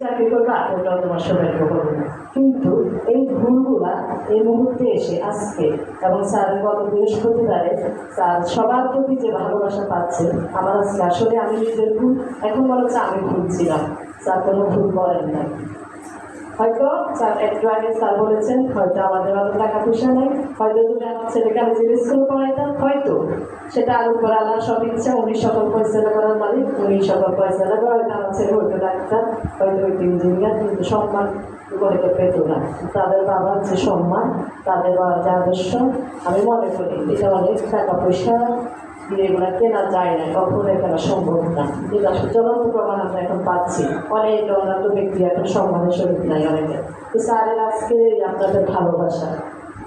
চাকরি করবে ওটাও তোমার সৌভাগ্য করবে না। কিন্তু এই ভুলগুলা এই মুহূর্তে এসে আজকে, এবং স্যার গত বৃহস্পতিবারে স্যার সবার প্রতি যে ভালোবাসা পাচ্ছে, আমার আজকে আসলে আমি নিজের ভুল, এখন বলা হচ্ছে আমি ভুল ছিলাম। স্যার কোনো ভুল করেন না হয়তো স্যার আগে স্যার বলেছেন, হয়তো আমাদের অত টাকা পয়সা নেই, হয়তো যদি আমার ছেলেকে আমি যে স্কুল পড়াইতাম, হয়তো সেটা আর উপর আল্লাহ সব ইচ্ছা, উনি সকল পয়সা করার মালিক, উনি সকল পয়সা করে, হয়তো আমার ছেলে হয়তো ডাক্তার, হয়তো হয়তো ইঞ্জিনিয়ার কিন্তু সম্মান করে তো পেত না। তাদের বাবার যে সম্মান, তাদের বাবার যে আদর্শ, আমি মনে করি, এটা অনেক টাকা পয়সা দিয়ে কেনা যায় না কখনো কেনা সম্ভব না। যেটা চলন্ত প্রমাণ আমরা এখন পাচ্ছি। অনেক অন্যান্য ব্যক্তি এখন সম্মানের সহিত নাই অনেকে। তো স্যারের আজকে আপনাদের ভালোবাসা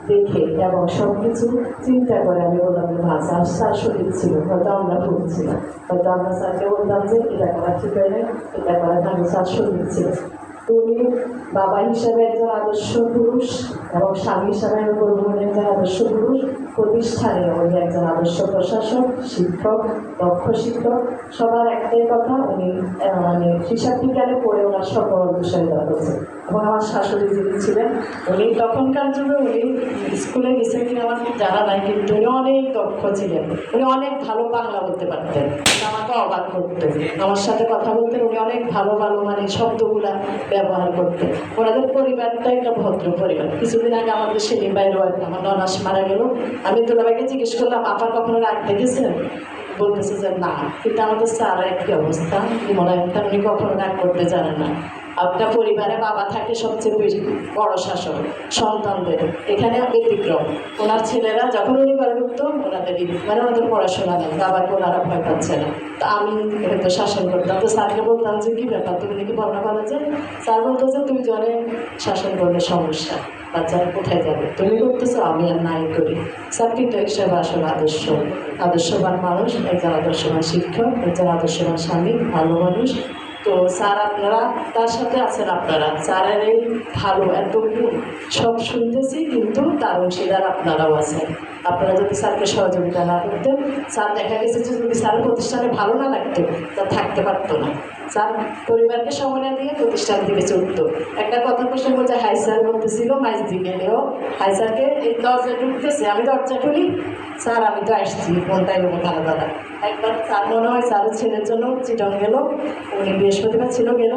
দেখে এবং সব কিছু চিন্তা করে আমি বললাম যে না স্যার স্যার সঠিক ছিল, হয়তো আমরা ভুল ছিলাম। হয়তো আমরা স্যারকে বললাম যে, এটা করা ঠিক হয় না এটা করা আমি স্যার সঠিক ছিল তুমি বাবা হিসাবে একজন আদর্শ পুরুষ এবং স্বামী হিসাবে আমি বলব একজন আদর্শ পুরুষ, প্রতিষ্ঠানে উনি একজন আদর্শ প্রশাসক, শিক্ষক, দক্ষ শিক্ষক। সবার একটাই কথা, উনি মানে হিসাব বিজ্ঞানে পড়ে ওনার সকল বিষয় দেওয়া হচ্ছে এবং আমার শাশুড়ি যিনি ছিলেন, উনি তখনকার যুগে উনি স্কুলে গেছেন কিনা আমার জানা নাই, কিন্তু উনি অনেক দক্ষ ছিলেন। উনি অনেক ভালো বাংলা বলতে পারতেন। আমাকে অবাক করতেন আমার সাথে কথা বলতেন, উনি অনেক ভালো ভালো মানে শব্দগুলা ব্যবহার করতেন। ওনাদের পরিবারটা একটা ভদ্র পরিবার কিছুদিন আগে আমাদের সেলিম বাইরে আমার ননাস মারা গেল। আমি দুলাভাইকে জিজ্ঞেস করলাম, আপা কখনো রাগ দেখেছেন? বলতেছে যে, না। কিন্তু আমাদের স্যার একই অবস্থা মনে হয়? উনি কখনো রাগ করতে জানে না। আপনার পরিবারে বাবা থাকে সবচেয়ে বড় শাসক, সন্তানদের। এখানে ব্যতিক্রম। ওনার ছেলেরা যখন উনি ঘরে ঢুকতো, ওনাদের মানে ওনাদের পড়াশোনা নেই। বাবাকে ওনারা ভয় পাচ্ছে না। তা আমি হয়তো শাসন করতাম। তো স্যারকে বলতাম যে, কী ব্যাপার? তুমি নাকি বর্ণনা বলা যায় স্যার বলতো যে, তুই জনে শাসন করলে সমস্যা। বাচ্চারা কোথায় যাবে? তুমি করতেছো, আমি আর নাই করি। স্যার কিন্তু হিসাবে আসলে আদর্শ। আদর্শবান মানুষ, একজন আদর্শবান শিক্ষক, একজন আদর্শবান স্বামী, ভালো মানুষ। তো স্যার আপনারা, তার সাথে আছেন আপনারা। স্যারের এই ভালো এত সব শুনতেছি, কিন্তু তার অংশীদার আপনারাও আছেন। আপনারা যদি স্যারকে সহযোগিতা না করতেন, স্যার দেখা গেছে যে যদি স্যারের প্রতিষ্ঠানে ভালো না লাগতো, তা থাকতে পারতো না। স্যার পরিবারকে সময় দিয়ে প্রতিষ্ঠান থেকে চলত। একটা কথা প্রসঙ্গ যে হাই স্যার, বলতেছিল মাইজ দিকে গেলেও হাই স্যারকে এই দরজা ঢুকতেছে, আমি দরজা খুলি? স্যার, আমি তো আসছি কোনটাই নেব ভালো দাদা। একবার স্যার মনে হয় স্যারের ছেলের জন্য চিটন গেল। উনি বৃহস্পতিবার ছিল গেল।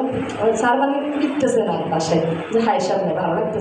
স্যার মানে লিখতেছে না পাশে যে হাই সামনে, ভালো লাগতেছে